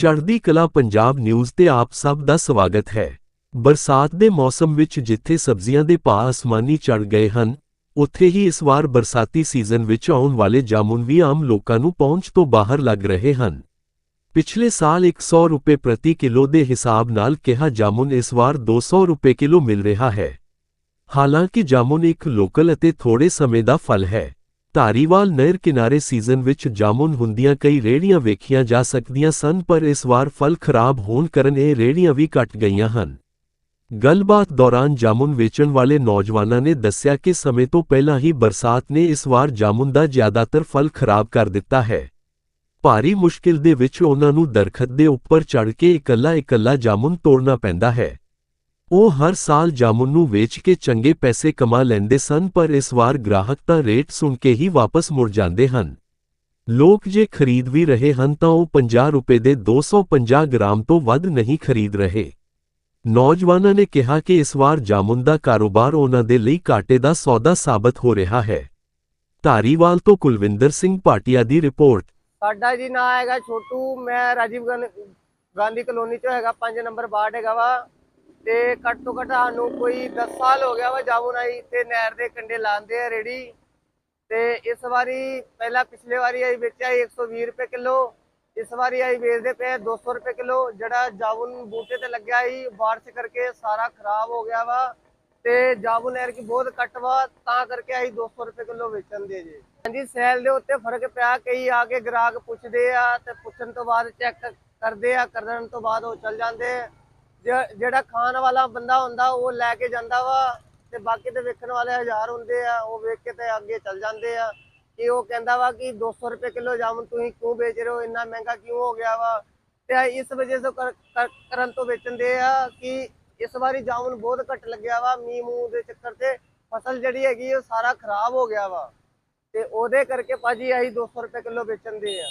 ਚੜ੍ਹਦੀ ਕਲਾ ਪੰਜਾਬ ਨਿਊਜ਼ ਤੇ ਆਪ ਸਭ ਦਾ ਸਵਾਗਤ ਹੈ। ਬਰਸਾਤ ਦੇ ਮੌਸਮ ਵਿੱਚ ਜਿੱਥੇ ਸਬਜ਼ੀਆਂ ਦੇ ਭਾਅ ਅਸਮਾਨੀ ਚੜ੍ਹ ਗਏ ਹਨ, ਉੱਥੇ ਹੀ ਇਸ ਵਾਰ ਬਰਸਾਤੀ ਸੀਜ਼ਨ ਵਿੱਚ ਆਉਣ ਵਾਲੇ ਜਾਮੁਨ ਵੀ ਆਮ ਲੋਕਾਂ ਨੂੰ ਪਹੁੰਚ ਤੋਂ ਬਾਹਰ ਲੱਗ ਰਹੇ ਹਨ। ਪਿਛਲੇ ਸਾਲ 100 ਰੁਪਏ ਪ੍ਰਤੀ ਕਿਲੋ ਦੇ ਹਿਸਾਬ ਨਾਲ ਕਿਹਾ ਜਾਮੁਨ ਇਸ ਵਾਰ 200 ਰੁਪਏ ਕਿਲੋ ਮਿਲ ਰਿਹਾ ਹੈ। ਹਾਲਾਂਕਿ ਜਾਮੁਨ ਇੱਕ ਲੋਕਲ ਅਤੇ ਥੋੜੇ ਸਮੇਂ ਦਾ ਫਲ ਹੈ। ਧਾਰੀਵਾਲ ਨਹਿਰ ਕਿਨਾਰੇ ਸੀਜ਼ਨ ਵਿੱਚ ਜਾਮੁਨ ਹੁੰਦੀਆਂ ਕਈ ਰੇੜੀਆਂ ਵੇਖੀਆਂ ਜਾ ਸਕਦੀਆਂ ਸਨ, ਪਰ ਇਸ ਵਾਰ ਫਲ ਖਰਾਬ ਹੋਣ ਕਾਰਨ ਇਹ ਰੇੜੀਆਂ ਵੀ ਘਟ ਗਈਆਂ ਹਨ। ਗੱਲਬਾਤ ਦੌਰਾਨ ਜਾਮੁਨ ਵੇਚਣ ਵਾਲੇ ਨੌਜਵਾਨਾਂ ਨੇ ਦੱਸਿਆ ਕਿ ਸਮੇਂ ਤੋਂ ਪਹਿਲਾਂ ਹੀ ਬਰਸਾਤ ਨੇ ਇਸ ਵਾਰ ਜਾਮੁਨ ਦਾ ਜ਼ਿਆਦਾਤਰ ਫਲ ਖਰਾਬ ਕਰ ਦਿੱਤਾ ਹੈ। ਭਾਰੀ ਮੁਸ਼ਕਿਲ ਦੇ ਵਿੱਚ ਉਹਨਾਂ ਨੂੰ ਦਰਖਤ ਦੇ ਉੱਪਰ ਚੜ੍ਹ ਕੇ ਇਕੱਲਾ ਇਕੱਲਾ ਜਾਮੁਨ ਤੋੜਨਾ ਪੈਂਦਾ ਹੈ। ਉਹ ਹਰ ਸਾਲ ਜਾਮੁਨ ਨੂੰ ਵੇਚ ਕੇ ਚੰਗੇ ਪੈਸੇ ਕਮਾ ਲੈਂਦੇ ਸਨ, ਪਰ ਇਸ ਵਾਰ ਗ੍ਰਾਹਕ ਤਾਂ ਰੇਟ ਸੁਣ ਕੇ ਹੀ ਵਾਪਸ ਮੁੜ ਜਾਂਦੇ ਹਨ। ਲੋਕ ਜੇ ਖਰੀਦ ਵੀ ਰਹੇ ਹਨ ਤਾਂ ਉਹ 50 ਰੁਪਏ ਦੇ 250 ਗ੍ਰਾਮ ਤੋਂ ਵੱਧ ਨਹੀਂ ਖਰੀਦ ਰਹੇ। ਨੌਜਵਾਨਾਂ ਨੇ ਕਿਹਾ ਕਿ ਇਸ ਵਾਰ ਜਾਮੁਨ ਦਾ ਕਾਰੋਬਾਰ ਉਹਨਾਂ ਦੇ ਲਈ ਘਾਟੇ ਦਾ ਸੌਦਾ ਸਾਬਤ ਹੋ ਰਿਹਾ ਹੈ। ਧਾਰੀਵਾਲ ਤੋਂ ਕੁਲਵਿੰਦਰ ਸਿੰਘ ਭਾਟੀਆ ਦੀ ਰਿਪੋਰਟ। ਸਾਡਾ ਜੀ ਨਾਂ ਹੈਗਾ ਛੋਟੂ, ਮੈਂ ਰਾਜੀਵ ਗਾਂਧੀ ਕਲੋਨੀ ਚੋਂ ਹੈਗਾ 5 ਨੰਬਰ ਵਾਰਡ ਹੈਗਾ ਵਾ। ਤੇ ਘੱਟ ਤੋਂ ਘੱਟ ਸਾਨੂੰ ਕੋਈ 10 ਸਾਲ ਹੋ ਗਿਆ ਵਾ ਜਾਮੁਨ ਆਈ ਤੇ ਨਹਿਰ ਦੇ ਕੰਢੇ ਲਾਉਂਦੇ ਆ ਰੇੜੀ ਤੇ ਇਸ ਵਾਰੀ ਪਹਿਲਾਂ ਪਿਛਲੇ ਵਾਰੀ ਆਈ ਵੇਚਿਆ ਸੀ 120 ਰੁਪਏ ਕਿਲੋ, ਇਸ ਵਾਰੀ ਆਈ ਵੇਚਦੇ ਪਏ ਆ 200 ਰੁਪਏ ਕਿਲੋ, ਜਿਹੜਾ ਜਾਮੁਨ ਬੂਟੇ ਤੇ ਲੱਗਿਆ ਸੀ ਬਾਰਿਸ਼ ਕਰਕੇ ਸਾਰਾ ਖਰਾਬ ਹੋ ਗਿਆ ਵਾ ਤੇ ਜਾਮੁਨ ਨਹਿਰ ਕੀ ਬਹੁਤ ਘੱਟ ਵਾ, ਤਾਂ ਕਰਕੇ ਆਈ 200 ਰੁਪਏ ਕਿਲੋ ਵੇਚਣ ਦੇ ਜੀ ਹਾਂਜੀ, ਸੈਲ ਦੇ ਉੱਤੇ ਫ਼ਰਕ ਪਿਆ, ਕਈ ਆ ਕੇ ਗ੍ਰਾਹਕ ਪੁੱਛਦੇ ਆ ਤੇ ਪੁੱਛਣ ਤੋਂ ਬਾਅਦ ਚੈੱਕ ਕਰਦੇ ਆ, ਕਰਨ ਤੋਂ ਬਾਅਦ ਉਹ ਚੱਲ ਜਾਂਦੇ ਆ। ਜਿਹੜਾ ਖਾਣ ਵਾਲਾ ਬੰਦਾ ਹੁੰਦਾ, ਉਹ ਲੈ ਕੇ ਜਾਂਦਾ ਵਾ ਤੇ ਬਾਕੀ ਤੇ ਵੇਖਣ ਵਾਲੇ ਹਜ਼ਾਰ ਹੁੰਦੇ ਆ, ਉਹ ਵੇਖ ਕੇ ਤੇ ਅੱਗੇ ਚੱਲ ਜਾਂਦੇ ਆ। ਕਿ ਉਹ ਕਹਿੰਦਾ ਵਾ ਕਿ 200 ਰੁਪਏ ਕਿਲੋ ਜਾਮੁਨ ਤੁਸੀਂ ਕਿਉਂ ਵੇਚ ਰਹੇ ਹੋ? ਇੰਨਾ ਮਹਿੰਗਾ ਕਿਉਂ ਹੋ ਗਿਆ ਵਾ? ਤੇ ਇਸ ਵਜ੍ਹਾ ਤੋਂ ਕਰ- ਕਰਨ ਤੋਂ ਵੇਚਣ ਦੇ ਆ ਕਿ ਇਸ ਵਾਰੀ ਜਾਮੁਨ ਬਹੁਤ ਘੱਟ ਲੱਗਿਆ ਵਾ ਮੀਂਹ ਮੂੰਹ ਦੇ ਚੱਕਰ ਤੇ ਫਸਲ ਜਿਹੜੀ ਹੈਗੀ ਉਹ ਸਾਰਾ ਖਰਾਬ ਹੋ ਗਿਆ ਵਾ। ਤੇ ਉਹਦੇ ਕਰਕੇ ਭਾਜੀ ਅਸੀਂ 200 ਰੁਪਏ ਕਿਲੋ ਵੇਚਣ ਦੇ ਆ।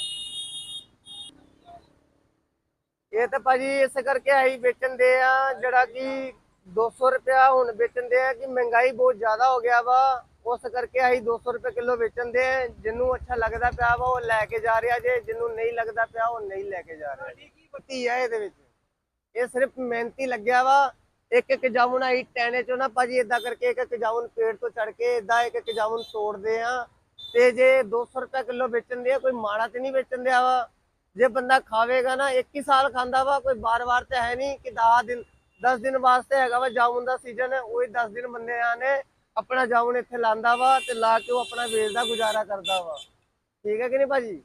ਇਹ ਤਾਂ ਭਾਜੀ ਇਸ ਕਰਕੇ ਅਸੀਂ ਵੇਚਣ ਦੇ ਆ ਜਿਹੜਾ ਕਿ 200 ਰੁਪਿਆ ਹੁਣ ਵੇਚਣ ਦੇ ਆ ਕਿ ਮਹਿੰਗਾਈ ਬਹੁਤ ਜ਼ਿਆਦਾ ਹੋ ਗਿਆ ਵਾ। ਉਸ ਕਰਕੇ ਅਸੀਂ 200 ਰੁਪਏ ਕਿਲੋ ਵੇਚਣ ਦੇ ਆ। ਜਿਹਨੂੰ ਅੱਛਾ ਲੱਗਦਾ ਪਿਆ ਵਾ ਉਹ ਲੈ ਕੇ ਜਾ ਰਿਹਾ ਜੇ ਜਿਹਨੂੰ ਨਹੀਂ ਲੱਗਦਾ ਪਿਆ ਉਹ ਨਹੀਂ ਲੈ ਕੇ ਜਾ ਰਿਹਾ। ਪਤੀ ਆ ਇਹਦੇ ਵਿੱਚ? ਇਹ ਸਿਰਫ ਮਿਹਨਤੀ ਲੱਗਿਆ ਵਾ। ਇੱਕ ਇੱਕ ਜਾਮੁਨ ਆਈ ਟੈਨੇ ਚੋਂ ਨਾ ਭਾਜੀ ਇਦਾਂ ਕਰਕੇ ਇੱਕ ਇੱਕ ਜਾਮੁਨ ਪੇੜ ਤੋਂ ਚੜ ਕੇ ਇਦਾਂ ਇੱਕ ਇੱਕ ਜਾਮੁਨ ਤੋੜਦੇ ਆ। ਤੇ ਜੇ 200 ਰੁਪਏ ਕਿਲੋ ਵੇਚਣ ਦੇ ਆ ਕੋਈ ਮਾੜਾ ਤੇ ਨਹੀਂ ਵੇਚਣ ਦਿਆ ਵਾ। ਜੇ ਬੰਦਾ ਖਾਵੇਗਾ ਨਾ, ਇੱਕ ਹੀ ਸਾਲ ਖਾਂਦਾ ਵਾ, ਕੋਈ ਬਾਰ-ਬਾਰ ਤੇ ਹੈ ਨਹੀਂ ਕਿ 10 ਦਿਨ 10 ਦਿਨ ਵਾਸਤੇ ਹੈਗਾ ਵਾ ਜਾਮੁਨ ਦਾ ਸੀਜ਼ਨ ਉਹੀ 10 ਦਿਨ ਬੰਦੇ ਆ ਨੇ ਆਪਣਾ ਜਾਮੁਨ ਇੱਥੇ ਲਾਂਦਾ ਵਾ ਤੇ ਲਾ ਕੇ ਉਹ ਆਪਣਾ ਵੇਚਦਾ ਗੁਜ਼ਾਰਾ ਕਰਦਾ ਵਾ। ਠੀਕ ਹੈ ਕਿ ਨਹੀਂ ਭਾਜੀ?